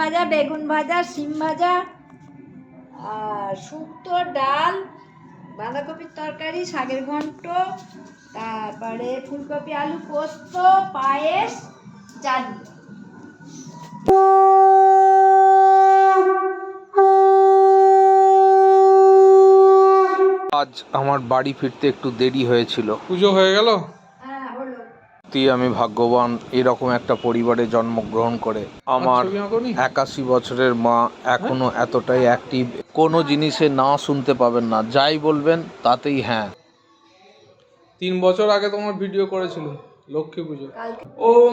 ভাজা বেগুন ভাজা শিম ভাজা আর শুক্তো ডাল বাঁধাকপির তরকারি শাকের ঘন্ট তারপরে ফুলকপি আলু পোস্ত পায়েস চাটনি আজ আমার বাড়ি ফিরতে একটু দেরি হয়েছিল। পুজো হয়ে গেল? সত্যি আমি ভাগ্যবান এরকম একটা পরিবারে জন্মগ্রহণ করে। আমার একাশি বছরের মা এখনও এতটাই অ্যাক্টিভ কোনো জিনিসে না শুনতে পাবেন না যাই বলবেন তাতেই হ্যাঁ। তিন বছর আগে তোমার ভিডিও করেছিল লক্ষ্মী পুজো। ওং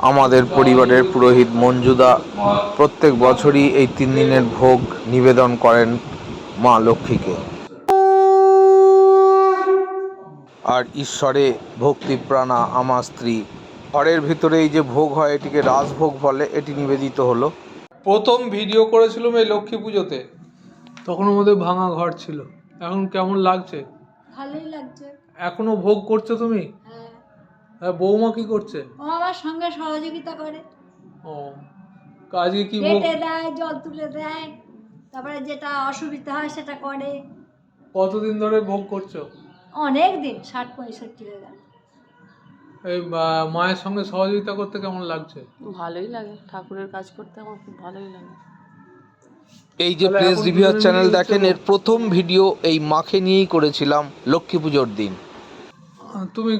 আমাদের পরিবারের পুরোহিত মঞ্জুদা প্রত্যেক বছরই এই তিন দিনের ভোগ নিবেদন করেন মা লক্ষ্মীকে। আর ঈশ্বরে ভক্তিপ্রাণা আমার স্ত্রী। ঘরের ভিতরে এই যে ভোগ হয় এটিকে রাজভোগ বলে এটি নিবেদিত হলো। প্রথম ভিডিও করেছিলাম এই লক্ষ্মী পুজোতে। তখন আমাদের ভাঙা ঘর ছিল। এখন কেমন লাগছে? ভালোই লাগছে। এখনও ভোগ করছ তুমি? হ্যাঁ। বৌমা কি করছে? ও আমার সঙ্গে সহযোগিতা করে। ও আজকে কি ভোগ? কেটে দেয় জল তুলে দেয় তারপরে যেটা অসুবিধা হয় সেটা করে। কতদিন ধরে ভোগ করছ? অনেক দিন ষাট পঁয়ষট্টি হয়ে গেল। এই বা- মায়ের সঙ্গে সহযোগিতা করতে কেমন লাগছে? ভালোই লাগে ঠাকুরের কাজ করতে আমার খুব ভালোই লাগে। এই যে প্রেস রিভিউয়ার চ্যানেল দেখেন এর প্রথম ভিডিও এই মাকে নিয়েই করেছিলাম লক্ষ্মী পুজোর দিন। তুমি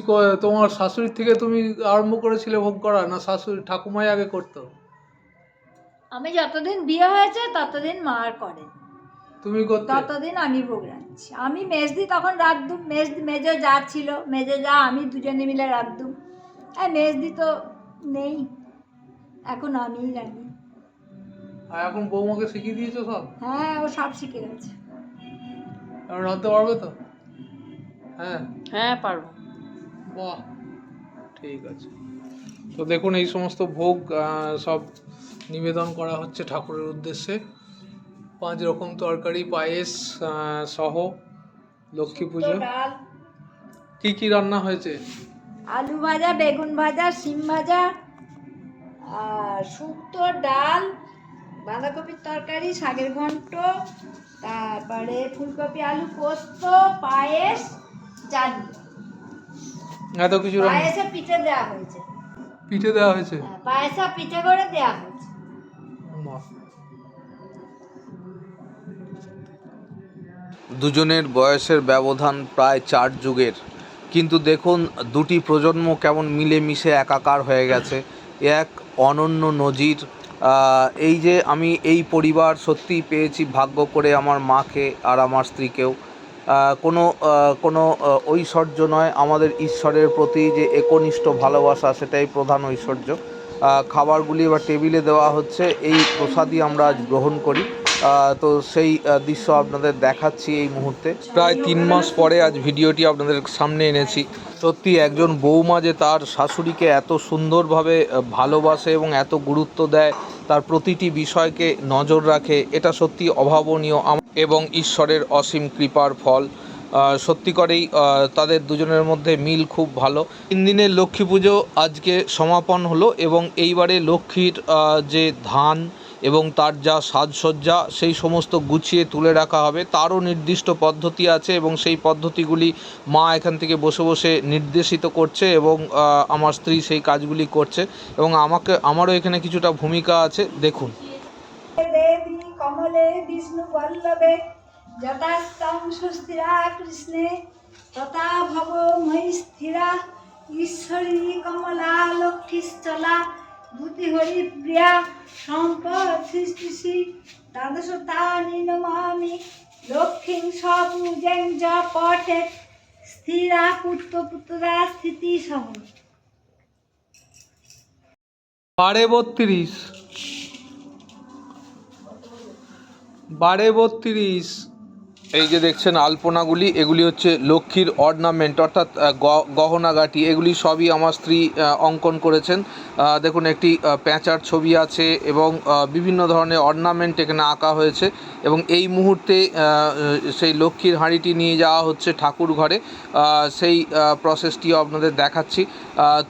তোমার শাশুড়ির থেকে তুমি আরম্ভ করেছিলে ভোগ করা না শাশুড়ি ঠাকুমাই আগে করতো? আমি যতদিন বিয়ে হয়েছে ততদিন মার করে তুমি করতে? ততদিন আমি ভোগ রাখছি আমি মেজদি তখন রাখদুম মেজদি মেজো যা ছিল মেজো যা আমি দুজনে মিলে রাখদুম আর মেজদি তো নেই এখন আমিই রাখি আর এখন বৌমাকে শিখিয়ে দিয়েছ সব? হ্যাঁ ও সব শিখে গেছে। এখন রাঁধতে পারবে তো? হ্যাঁ? হ্যাঁ পারব। বাহ ঠিক আছে। তো দেখুন এই সমস্ত ভোগ সব নিবেদন করা হচ্ছে ঠাকুরের উদ্দেশ্যে। পাঁচ রকম তরকারি পায়েস সহ লক্ষ্মী পুজো। ডাল। কি কি রান্না হয়েছে? আলু ভাজা বেগুন ভাজা শিম ভাজা আর শুক্তো ডাল বাঁধাকপির তরকারি শাকের ঘন্ট তারপরে ফুলকপি আলু পোস্ত পায়েস চাটনি। এত কিছু পায়েসে পিঠে দেওয়া হয়েছে। পিঠে দেওয়া হয়েছে? হ্যাঁ, পায়েসে পিঠে করে দেওয়া হয়েছে। দুজনের বয়সের ব্যবধান প্রায় চার যুগের। কিন্তু দেখুন দুটি প্রজন্ম কেমন মিলেমিশে একাকার হয়ে গেছে। এক অনন্য নজির এই যে আমি এই পরিবার সত্যিই পেয়েছি ভাগ্য করে আমার মাকে আর আমার স্ত্রীকেও। কোনো কোনো ঐশ্বর্য নয়। আমাদের ঈশ্বরের প্রতি যে একনিষ্ঠ ভালোবাসা, সেটাই প্রধান ঐশ্বর্য। খাবারগুলি এবার টেবিলে দেওয়া হচ্ছে। এই প্রসাদই আমরা আজ গ্রহণ করি। তো সেই দৃশ্য আপনাদের দেখাচ্ছি এই মুহূর্তে। প্রায় তিন মাস পরে আজ ভিডিওটি আপনাদের সামনে এনেছি। সত্যি একজন বৌমা যে তার শাশুড়িকে এত সুন্দরভাবে ভালোবাসে এবং এত গুরুত্ব দেয় তার প্রতিটি বিষয়কে নজর রাখে, এটা সত্যি অভাবনীয় এবং ঈশ্বরের অসীম কৃপার ফল। সত্যি করেই তাদের দুজনের মধ্যে মিল খুব ভালো। তিন দিনের লক্ষ্মী পুজো আজকে সমাপন হলো এবং এইবারে লক্ষ্মীর যে ধান এবং তার যা সাজসজ্জা, সেই সমস্ত গুছিয়ে তুলে রাখা হবে। তারও নির্দিষ্ট পদ্ধতি আছে এবং সেই পদ্ধতিগুলি মা এখান থেকে বসে বসে নির্দেশিত করছে এবং আমার স্ত্রী সেই কাজগুলি করছে এবং আমাকে, আমারও এখানে কিছুটা ভূমিকা আছে। দেখুন। কৃষ্ণে, তথা ভব ঈশ্বরী কমলা ভূতি হরি প্রিয়া, সম্পদ সৃষ্টিসি দ্বাদশ তানি নমামি লক্ষ্মীং সপূজেং য পঠে স্থিরা পুত্র পুত্রা স্থিতি সহ বারে বত্রিশ বারে বত্রিশ। এই যে দেখছেন আলপনাগুলি, এগুলি হচ্ছে লক্ষ্মীর অর্নামেন্ট অর্থাৎ গহনাগাটি। এগুলি সবই আমার স্ত্রী অঙ্কন করেছেন। দেখুন একটি প্যাঁচার ছবি আছে এবং বিভিন্ন ধরনের অর্নামেন্ট এখানে আঁকা হয়েছে এবং এই মুহূর্তে সেই লক্ষ্মীর হাঁড়িটি নিয়ে যাওয়া হচ্ছে ঠাকুর ঘরে। সেই প্রসেসটিও আপনাদের দেখাচ্ছি।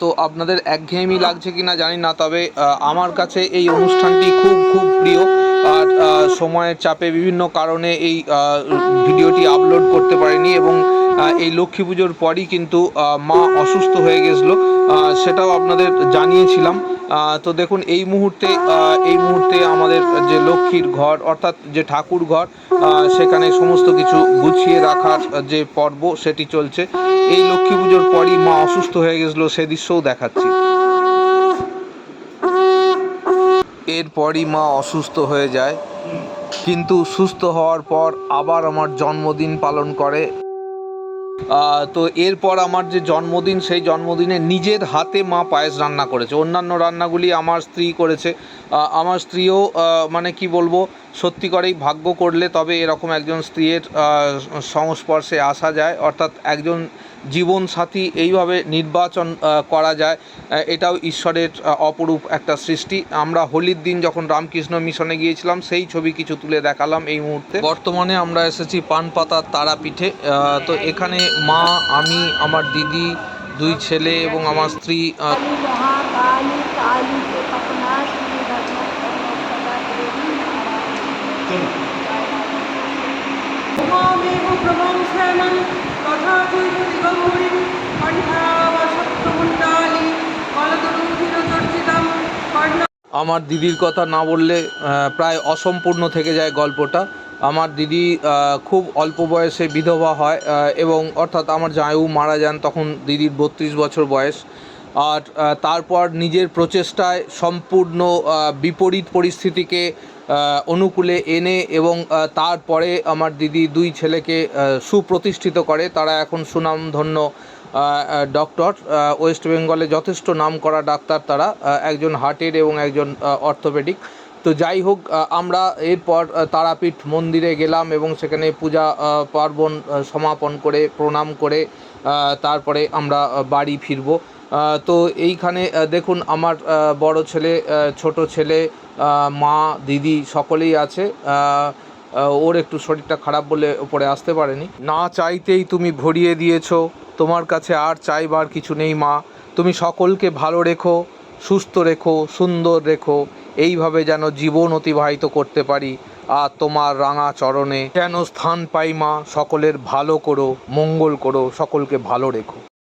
তো আপনাদের একঘেয়েমি লাগছে কি না জানি না, তবে আমার কাছে এই অনুষ্ঠানটি খুব খুব প্রিয়। আর সময়ের চাপে বিভিন্ন কারণে এই ভিডিওটি আপলোড করতে পারিনি এবং এই লক্ষ্মী পুজোর পরই কিন্তু মা অসুস্থ হয়ে গেছিল। সেটাও আপনাদের জানিয়েছিলাম। তো দেখুন, এই মুহূর্তে এই মুহূর্তে আমাদের যে লক্ষ্মীর ঘর, অর্থাৎ যে ঠাকুর ঘর সেখানে সমস্ত কিছু গুছিয়ে রাখার যে পর্ব, সেটি চলছে। এই লক্ষ্মী পুজোর পরই মা অসুস্থ হয়ে গেছিল, সে দৃশ্যও দেখাচ্ছি। এরপরই মা অসুস্থ হয়ে যায়। কিন্তু সুস্থ হওয়ার পর আবার আমার জন্মদিন পালন করে। তো এরপর আমার যে জন্মদিন, সেই জন্মদিনে নিজের হাতে মা পায়েস রান্না করেছে। অন্যান্য রান্নাগুলি আমার স্ত্রী করেছে। আমার স্ত্রীও মানে কি বলব, সত্যি করেই ভাগ্য করলে তবে এরকম একজন স্ত্রীর সংস্পর্শে আসা যায়। অর্থাৎ একজন জীবন সাথী এইভাবে নির্বাচন করা যায়। এটাও ঈশ্বরের অপরূপ একটা সৃষ্টি। আমরা হোলির দিন যখন রামকৃষ্ণ মিশনে গিয়েছিলাম সেই ছবি কিছু তুলে দেখালাম এই মুহূর্তে। বর্তমানে আমরা এসেছি পানপাতার তারাপীঠে। তো এখানে মা আমি আমার দিদি দুই ছেলে এবং আমার স্ত্রী আমার দিদির কথা না বললে প্রায় অসম্পূর্ণ থেকে যায় গল্পটা। আমার দিদি খুব অল্প বয়সে বিধবা হয় এবং অর্থাৎ আমার জায়ু মারা যান তখন দিদির বত্রিশ বছর বয়স। আর তারপর নিজের প্রচেষ্টায় সম্পূর্ণ বিপরীত পরিস্থিতিকে অনুকূলে এনে এবং তারপরে আমার দিদি দুই ছেলেকে সুপ্রতিষ্ঠিত করে। তারা এখন সুনামধন্য ডক্টর। ওয়েস্ট বেঙ্গলে যথেষ্ট নাম করা ডাক্তার তারা একজন হার্টের এবং একজন অর্থোপেডিক। তো যাই হোক আমরা এরপর তারাপীঠ মন্দিরে গেলাম এবং সেখানে পূজা পার্বণ সমাপন করে, প্রণাম করে তারপরে আমরা বাড়ি ফিরব। তো এইখানে দেখুন, আমার বড় ছেলে ছোট ছেলে মা, দিদি সকলেই আছে। ওর একটু শরীরটা খারাপ বলে ওপরে আসতে পারেনি। না চাইতেই তুমি ভরিয়ে দিয়েছ। তোমার কাছে আর চাইবার কিছু নেই, মা। তুমি সকলকে ভালো রেখো, সুস্থ রেখো, সুন্দর রেখো। এইভাবে যেন জীবন অতিবাহিত করতে পারি। আর তোমার রাঙা চরণে যেন স্থান পাই, মা। সকলের ভালো করো, মঙ্গল করো, সকলকে ভালো রেখো।